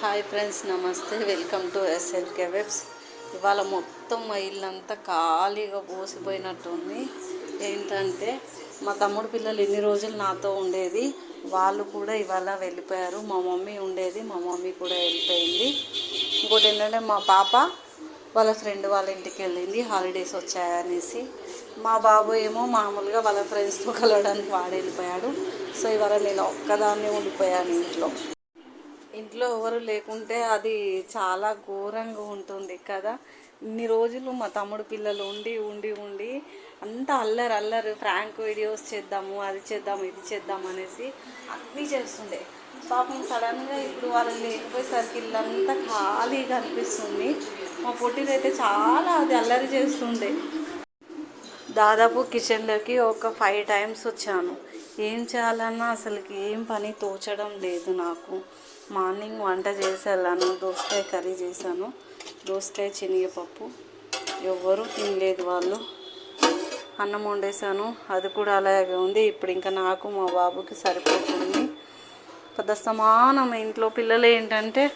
Hi friends నమస్తే. Welcome to S L K webs. ఇవాళ మొత్తం మా ఇల్లంతా ఖాళీగా పోసిపోయినట్టు ఉంది ఏంటంటే మా తమ్ముడు పిల్లలు ఎన్ని రోజులు నాతో ఉండేది. వాళ్ళు కూడా ఇవాళ వెళ్ళిపోయారు. మా మమ్మీ ఉండేది. మా మమ్మీ కూడా వెళ్ళిపోయింది. ఇంకోటి ఏంటంటే మా పాప వాళ్ళ ఫ్రెండ్ వాళ్ళ ఇంటికి వెళ్ళింది. హాలిడేస్ వచ్చాయనేసి. మా బాబు ఏమో మామూలుగా వాళ్ళ ఫ్రెండ్స్తో కలవడానికి వాడు వెళ్ళిపోయాడు. సో ఇవాళ నేను ఒక్కదాన్నే ఉండిపోయాను ఇంట్లో. ఇంట్లో ఎవరు లేకుంటే అది చాలా ఘోరంగా ఉంటుంది కదా. ఇన్ని రోజులు మా తమ్ముడు పిల్లలు ఉండి ఉండి ఉండి అంత అల్లరి అల్లరి ఫ్రాంక్ వీడియోస్ చేద్దాము అది చేద్దాము ఇది చేద్దాం అనేసి అన్నీ చేస్తుండే. పాపం సడన్గా ఇప్పుడు వాళ్ళు లేకపోయేసరికి ఇల్లంతా ఖాళీగా అనిపిస్తుంది. మా పొట్టిదైతే చాలా అది అల్లరి చేస్తుండే. దాదాపు కిచెన్లోకి ఒక ఫైవ్ టైమ్స్ వచ్చాను. ఏం చేయాలన్నా అసలుకి ఏం పని తోచడం లేదు నాకు. మార్నింగ్ వంట చేసేలాను దోసకాయ కర్రీ చేశాను. దోసకాయ శనగపప్పు. ఎవ్వరూ తినలేదు వాళ్ళు. అన్నం వండేసాను అది కూడా అలాగే ఉంది. ఇప్పుడు ఇంకా నాకు మా బాబుకి సరిపోతుంది. పెద్ద సమానం. ఇంట్లో పిల్లలు ఏంటంటే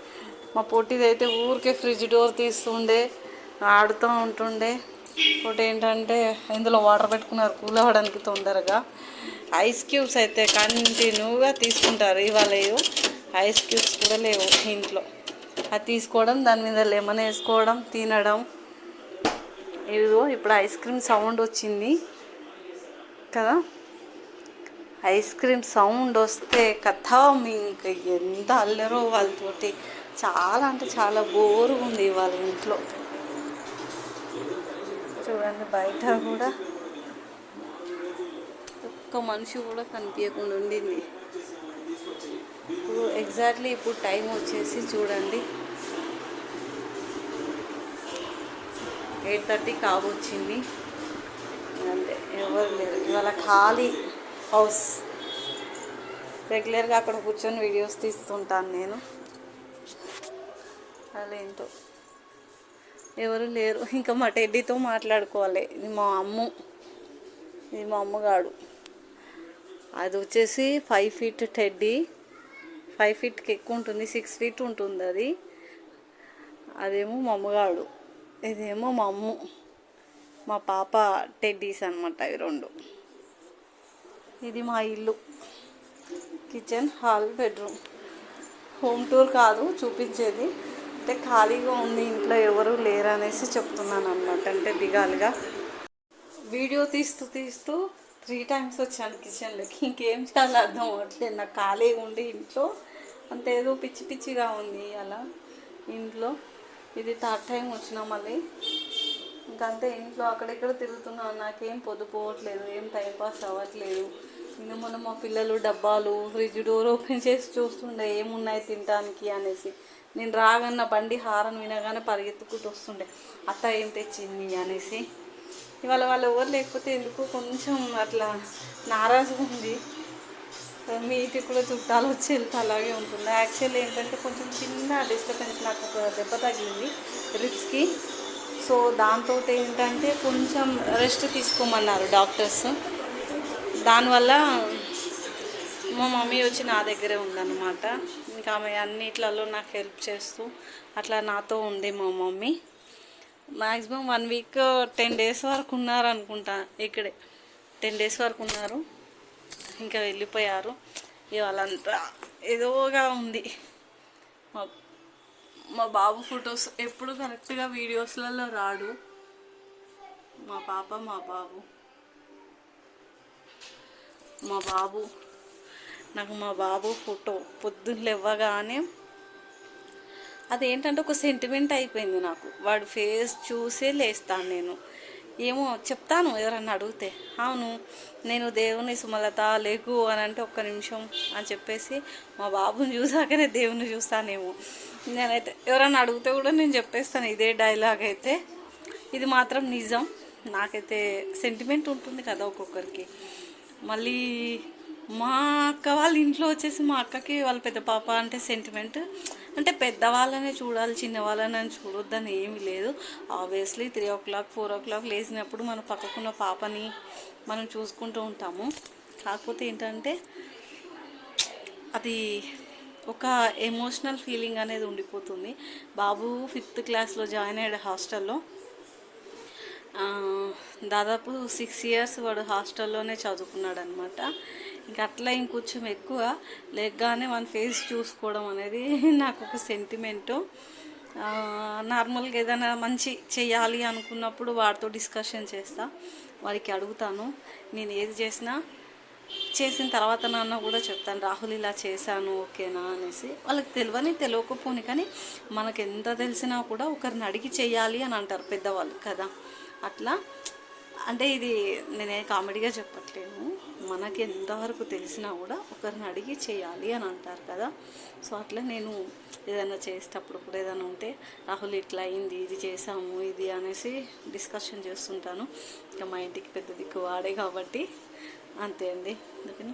మా పొట్టిది అయితే ఊరికే ఫ్రిడ్జ్ డోర్ తీస్తుండే ఆడుతూ ఉంటుండే. ఒకటి ఏంటంటే ఇందులో వాటర్ పెట్టుకున్నారు కూల్ అవ్వడానికి తొందరగా. ఐస్ క్యూబ్స్ అయితే కంటిన్యూగా తీసుకుంటారు. ఇవాళ ఏవో ఐస్ క్యూబ్స్ కూడా లేవు ఇంట్లో. అది తీసుకోవడం దాని మీద లెమన్ వేసుకోవడం తినడం. ఇదిగో ఇప్పుడు ఐస్ క్రీమ్ సౌండ్ వచ్చింది కదా? ఐస్ క్రీమ్ సౌండ్ వస్తే కథ ఇంకా ఎంత అల్లరో వాళ్ళతోటి. చాలా అంటే చాలా బోరు ఉంది వాళ్ళ ఇంట్లో. చూడండి బయట కూడా ఒక్క మనిషి కూడా కనిపించకుండా ఉండింది. ఇప్పుడు ఎగ్జాక్ట్లీ ఇప్పుడు టైం వచ్చేసి చూడండి. ఎయిట్ థర్టీ కాబోచ్చింది అంతే ఎవరు లేరు. ఇవాళ ఖాళీ హౌస్ రెగ్యులర్గా అక్కడ కూర్చొని వీడియోస్ తీస్తుంటాను నేను. అదేంటో ఎవరు లేరు. ఇంకా మా టెడ్డీతో మాట్లాడుకోవాలి. ఇది మా అమ్ము. ఇది మా అమ్మగాడు. అది వచ్చేసి ఫైవ్ ఫీట్ టెడ్డీ ఫైవ్ ఫీట్కి ఎక్కువ ఉంటుంది సిక్స్ ఫీట్ ఉంటుంది అది. అదేమో మా అమ్మగాడు ఇదేమో మా అమ్ము మా పాప టెడ్డీస్ అనమాట ఇవి రెండు. ఇది మా ఇల్లు. Kitchen hall bedroom home tour కాదు చూపించేది. అంటే ఖాళీగా ఉంది ఇంట్లో ఎవరు లేరు అనేసి చెప్తున్నాను అనమాట అంటే దిగాలిగా. వీడియో తీస్తూ తీస్తూ త్రీ టైమ్స్ వచ్చాను కిచెన్లోకి. ఇంకేం చేయాలో అర్థం అవ్వట్లేదు. నాకు ఖాళీగా ఉండి ఇంట్లో అంత ఏదో పిచ్చి పిచ్చిగా ఉంది అలా ఇంట్లో. ఇది థర్డ్ టైం వచ్చినా మళ్ళీ. ఇంకంతే ఇంట్లో అక్కడెక్కడ తిరుగుతున్నాను నాకేం పొద్దుపోవట్లేదు ఏం టైం పాస్ అవ్వట్లేదు. ఇంకా మొన్న మా పిల్లలు డబ్బాలు ఫ్రిడ్జ్ డోర్ ఓపెన్ చేసి చూస్తుండే ఏమున్నాయి తినడానికి అనేసి. నేను రాగన్న బండి హారన్ వినగానే పరిగెత్తుకుంటూ వస్తుండే అత్త ఏం తెచ్చింది? అనేసి. ఇవాళ వాళ్ళు ఎవరు లేకపోతే ఎందుకు? కొంచెం అట్లా నారాజుగా ఉంది. మీ ఇంటికి కూడా చుట్టాలు వచ్చి వెళ్తే అలాగే ఉంటుంది యాక్చువల్లీ ఏంటంటే కొంచెం చిన్న డిస్టర్బెన్స్ నాకు ఒక దెబ్బ తగిలింది రిప్స్కి సో దాంతో ఏంటంటే కొంచెం రెస్ట్ తీసుకోమన్నారు డాక్టర్స్. దానివల్ల మా మమ్మీ వచ్చి నా దగ్గరే ఉందన్నమాట. ఇంకా ఆమె అన్నిట్లలో నాకు హెల్ప్ చేస్తూ అట్లా నాతో ఉంది మా mummy. Maximum one week ten days వరకు ఉన్నారు అనుకుంటా ఇక్కడే. టెన్ డేస్ వరకు ఉన్నారు. ఇంకా వెళ్ళిపోయారు. ఇవాళంతా ఏదోగా ఉంది. మా మా బాబు ఫొటోస్ ఎప్పుడు కరెక్ట్గా వీడియోస్లలో రాడు. మా పాప మా బాబు. మా బాబు నాకు మా బాబు ఫోటో పొద్దున్న లేవగానే అదేంటంటే ఒక సెంటిమెంట్ అయిపోయింది నాకు. వాడు ఫేస్ చూసే లేస్తాను నేను. ఏమో చెప్తాను ఎవరన్నా అడిగితే. అవును నేను దేవుని సుమలత లేకు అని అంటే ఒక్క నిమిషం అని చెప్పేసి మా బాబుని చూసాకనే దేవుని చూస్తానేమో. నేనైతే ఎవరన్నా అడిగితే కూడా నేను చెప్పేస్తాను ఇదే డైలాగ్ అయితే. ఇది మాత్రం నిజం. నాకైతే సెంటిమెంట్ ఉంటుంది కదా ఒక్కొక్కరికి. మళ్ళీ మా అక్క వాళ్ళ ఇంట్లో వచ్చేసి మా అక్కకి వాళ్ళ పెద్ద పాప అంటే సెంటిమెంట్ అంటే పెద్దవాళ్ళనే చూడాలి చిన్నవాళ్ళని చూడొద్దని ఏమీ లేదు. Obviously three o'clock four o'clock లేచినప్పుడు మన పక్కకున్న పాపని మనం చూసుకుంటూ ఉంటాము. కాకపోతే ఏంటంటే అది ఒక ఎమోషనల్ ఫీలింగ్ అనేది ఉండిపోతుంది. బాబు ఫిఫ్త్ క్లాస్లో జాయిన్ అయ్యాడు హాస్టల్లో దాదాపు సిక్స్ ఇయర్స్ వాడు హాస్టల్లోనే చదువుకున్నాడు అనమాట ఇంకా అట్లా ఇంకొంచెం ఎక్కువ. లేగ్గానే మన ఫేస్ చూసుకోవడం అనేది నాకు ఒక సెంటిమెంటు నార్మల్గా ఏదైనా మంచి చేయాలి అనుకున్నప్పుడు వాడితో డిస్కషన్ చేస్తా. వారికి అడుగుతాను నేను ఏది చేసినా చేసిన తర్వాత నాన్న కూడా చెప్తాను రాహుల్ ఇలా చేశాను ఓకేనా? అనేసి. వాళ్ళకి తెలియని తెలియకపోని కానీ మనకు ఎంత తెలిసినా కూడా ఒకరిని అడిగి చేయాలి అని అంటారు పెద్దవాళ్ళు కదా. అట్లా. అంటే ఇది నేనే కామెడీగా చెప్పట్లేను. మనకి ఎంతవరకు తెలిసినా కూడా ఒకరిని అడిగి చేయాలి అని అంటారు కదా. సో అట్లా నేను ఏదైనా చేసేటప్పుడు కూడా ఏదైనా ఉంటే రాహుల్ ఇట్లా అయింది ఇది చేసాము ఇది అనేసి డిస్కషన్ చేస్తుంటాను. ఇంకా మా ఇంటికి పెద్ద దిక్కు వాడే కాబట్టి అంతే అండి. అందుకని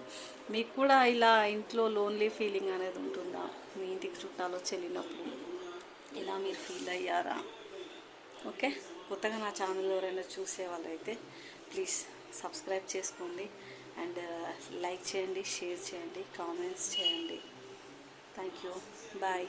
మీకు కూడా ఇలా ఇంట్లో లోన్లీ ఫీలింగ్ అనేది ఉంటుందా? మీ ఇంటికి చుట్టాలు వచ్చి వెళ్ళినప్పుడు ఇలా మీరు ఫీల్ అయ్యారా? ఓకే? కొత్తగా నా ఛానల్ ఎవరైనా చూసే వాళ్ళైతే ప్లీజ్ సబ్స్క్రైబ్ చేసుకోండి. అండ్ uh, లైక్ చేయండి షేర్ చేయండి కామెంట్స్ చేయండి. Thank you bye